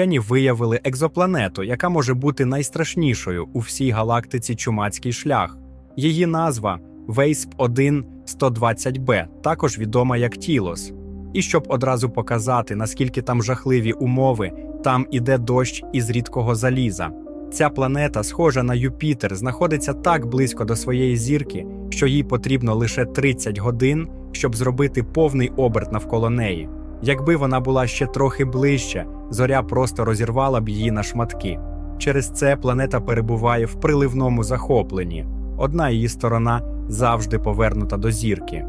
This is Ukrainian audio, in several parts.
вчені виявили екзопланету, яка може бути найстрашнішою у всій галактиці Чумацький шлях. Її назва Вейсп 1 120b, також відома як Тілос. І щоб одразу показати, наскільки там жахливі умови, там іде дощ із рідкого заліза. Ця планета, схожа на Юпітер, знаходиться так близько до своєї зірки, що їй потрібно лише 30 годин, щоб зробити повний оберт навколо неї. Якби вона була ще трохи ближче, зоря просто розірвала б її на шматки. Через це планета перебуває в приливному захопленні. Одна її сторона завжди повернута до зірки.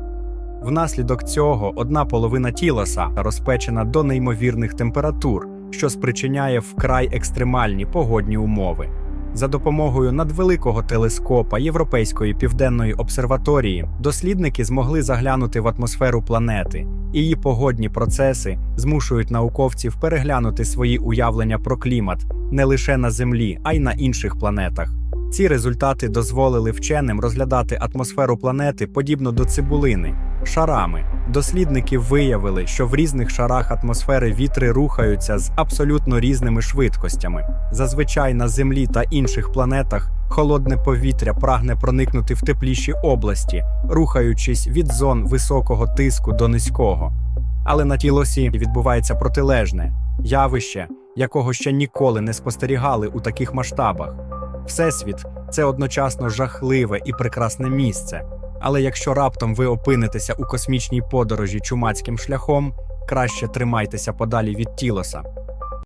Внаслідок цього одна половина тілоса розпечена до неймовірних температур, що спричиняє вкрай екстремальні погодні умови. За допомогою надвеликого телескопа Європейської південної обсерваторії дослідники змогли заглянути в атмосферу планети. Її погодні процеси змушують науковців переглянути свої уявлення про клімат не лише на Землі, а й на інших планетах. Ці результати дозволили вченим розглядати атмосферу планети подібно до цибулини, шарами. Дослідники виявили, що в різних шарах атмосфери вітри рухаються з абсолютно різними швидкостями. Зазвичай на Землі та інших планетах холодне повітря прагне проникнути в тепліші області, рухаючись від зон високого тиску до низького. Але на тілосі відбувається протилежне явище, якого ще ніколи не спостерігали у таких масштабах. Всесвіт це одночасно жахливе і прекрасне місце. Але якщо раптом ви опинитеся у космічній подорожі чумацьким шляхом, краще тримайтеся подалі від тілоса.